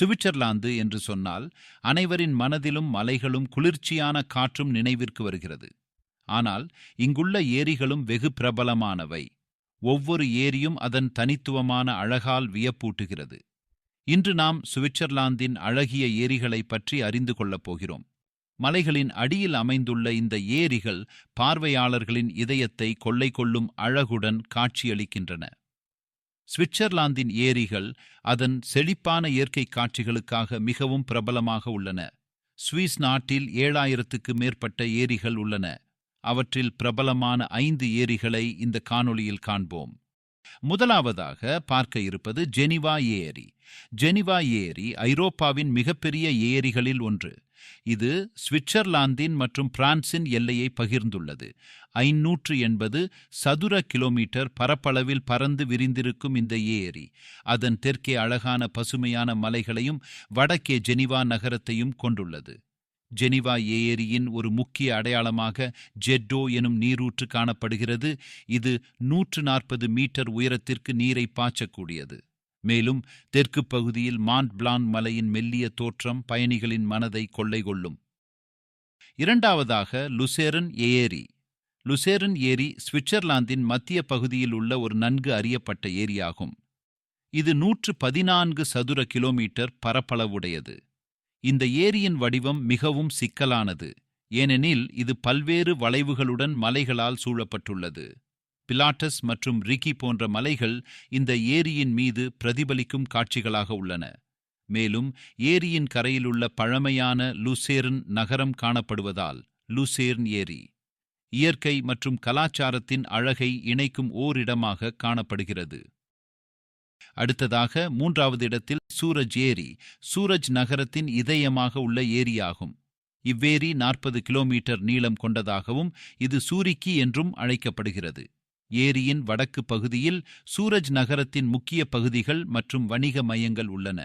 Switzerland என்று சொன்னால் அனைவரின் மனதிலும் மலைகளும் குளிர்ச்சியான காற்றும் நினைவிற்கு வருகிறது. ஆனால் இங்குள்ள ஏரிகளும் வெகு பிரபலமானவை. ஒவ்வொரு ஏரியும் அதன் தனித்துவமான அழகால் வியப்பூட்டுகிறது. இன்று நாம் சுவிட்சர்லாந்தின் அழகிய ஏரிகளைப் பற்றி அறிந்து கொள்ளப் போகிறோம். மலைகளின் அடியில் அமைந்துள்ள இந்த ஏரிகள் பார்வையாளர்களின் இதயத்தை கொள்ளை கொள்ளும் அழகுடன் காட்சியளிக்கின்றன. சுவிட்சர்லாந்தின் ஏரிகள் அதன் செழிப்பான இயற்கை காட்சிகளுக்காக மிகவும் பிரபலமாக உள்ளன. சுவிஸ் நாட்டில் ஏழாயிரத்துக்கு மேற்பட்ட ஏரிகள் உள்ளன. அவற்றில் பிரபலமான ஐந்து ஏரிகளை இந்த காணொளியில் காண்போம். முதலாவதாக பார்க்க இருப்பது ஜெனிவா ஏரி. ஜெனிவா ஏரி ஐரோப்பாவின் மிகப்பெரிய ஏரிகளில் ஒன்று. இது சுவிட்சர்லாந்தின் மற்றும் பிரான்சின் எல்லையை பகிர்ந்துள்ளது. ஐநூற்று எண்பது சதுர கிலோமீட்டர் பரப்பளவில் பறந்து விரிந்திருக்கும் இந்த ஏரி அதன் தெற்கே அழகான பசுமையான மலைகளையும் வடக்கே ஜெனிவா நகரத்தையும் கொண்டுள்ளது. ஜெனிவா ஏரியின் ஒரு முக்கிய அடையாளமாக ஜெட்டோ எனும் நீரூற்று காணப்படுகிறது. இது நூற்று நாற்பது மீட்டர் உயரத்திற்கு நீரை பாய்ச்சக்கூடியது. மேலும் தெற்கு பகுதியில் மாண்ட் பிளான் மலையின் மெல்லிய தோற்றம் பயணிகளின் மனதை கொள்ளை கொள்ளும் இரண்டாவதாக லுசேரன் ஏரி. லுசேரன் ஏரி சுவிட்சர்லாந்தின் மத்திய பகுதியில் உள்ள ஒரு நன்கு அறியப்பட்ட ஏரியாகும். இது நூற்று பதினான்கு சதுர கிலோமீட்டர் பரப்பளவுடையது. இந்த ஏரியின் வடிவம் மிகவும் சிக்கலானது. ஏனெனில் இது பல்வேறு வளைவுகளுடன் மலைகளால் சூழப்பட்டுள்ளது. பிலாட்டஸ் மற்றும் ரிக்கி போன்ற மலைகள் இந்த ஏரியின் மீது பிரதிபலிக்கும் காட்சிகளாக உள்ளன. மேலும் ஏரியின் கரையிலுள்ள பழமையான லூசேர்ன் நகரம் காணப்படுவதால் லூசேர்ன் ஏரி. இயற்கை மற்றும் கலாச்சாரத்தின் அழகை இணைக்கும் ஓரிடமாக காணப்படுகிறது. அடுத்ததாக மூன்றாவது இடத்தில் சூரஜ் ஏரி சூரஜ் நகரத்தின் இதயமாக உள்ள ஏரியாகும். இவ்வேரி நாற்பது கிலோமீட்டர் நீளம் கொண்டதாகவும் இது சூரிக்கி என்றும் அழைக்கப்படுகிறது. ஏரியின் வடக்கு பகுதியில் சூரஜ் நகரத்தின் முக்கிய பகுதிகள் மற்றும் வணிக மையங்கள் உள்ளன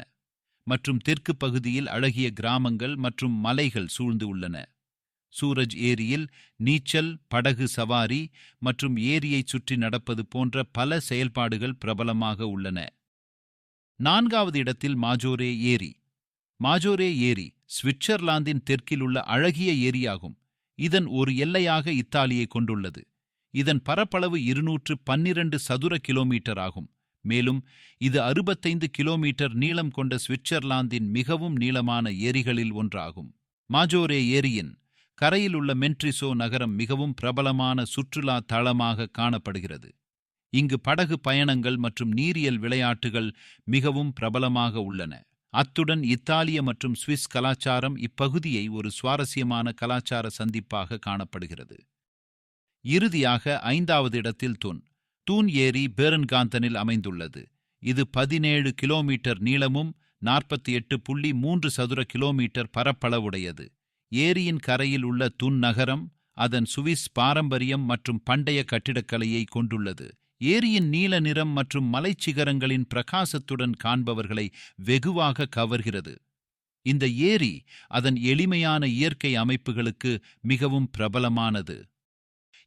மற்றும் தெற்கு பகுதியில் அழகிய கிராமங்கள் மற்றும் மலைகள் சூழ்ந்து உள்ளன. சூரஜ் ஏரியில் நீச்சல் படகு சவாரி மற்றும் ஏரியை சுற்றி நடப்பது போன்ற பல செயல்பாடுகள் பிரபலமாக உள்ளன. நான்காவது இடத்தில் மாஜோரே ஏரி. மாஜோரே ஏரி சுவிட்சர்லாந்தின் தெற்கில் உள்ள அழகிய ஏரியாகும். இதன் ஒரு எல்லையாக இத்தாலியை கொண்டுள்ளது. இதன் பரப்பளவு இருநூற்று பன்னிரண்டு சதுர கிலோமீட்டர் ஆகும். மேலும் இது அறுபத்தைந்து கிலோமீட்டர் நீளம் கொண்ட சுவிட்சர்லாந்தின் மிகவும் நீளமான ஏரிகளில் ஒன்றாகும். மாஜோரே ஏரியின் கரையில் உள்ள மென்ட்ரிசோ நகரம் மிகவும் பிரபலமான சுற்றுலா தளமாக காணப்படுகிறது. இங்கு படகு பயணங்கள் மற்றும் நீரியல் விளையாட்டுகள் மிகவும் பிரபலமாக உள்ளன. அத்துடன் இத்தாலிய மற்றும் சுவிஸ் கலாச்சாரம் இப்பகுதியை ஒரு சுவாரஸ்யமான கலாச்சார சந்திப்பாக காணப்படுகிறது. இறுதியாக ஐந்தாவது இடத்தில் தூண். தூண் ஏரி பேரன்காந்தனில் அமைந்துள்ளது. இது பதினேழு கிலோமீட்டர் நீளமும் நாற்பத்தி எட்டு புள்ளி மூன்று சதுர கிலோமீட்டர் பரப்பளவுடையது. ஏரியின் கரையில் உள்ள துன் நகரம் அதன் சுவிஸ் பாரம்பரியம் மற்றும் பண்டைய கட்டிடக்கலையை கொண்டுள்ளது. ஏரியின் நீல நிறம் மற்றும் மலைச்சிகரங்களின் பிரகாசத்துடன் காண்பவர்களை வெகுவாக கவர்கிறது. இந்த ஏரி அதன் எளிமையான இயற்கை அமைப்புகளுக்கு மிகவும் பிரபலமானது.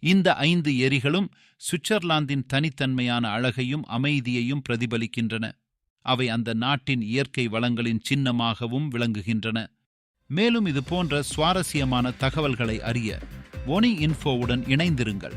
இந்த ஐந்து ஏரிகளும் சுவிட்சர்லாந்தின் தனித்தன்மையான அழகையும் அமைதியையும் பிரதிபலிக்கின்றன. அவை அந்த நாட்டின் இயற்கை வளங்களின் சின்னமாகவும் விளங்குகின்றன. மேலும் இது போன்ற சுவாரஸ்யமான தகவல்களை அறிய ஒனி இன்ஃபோவுடன் இணைந்திருங்கள்.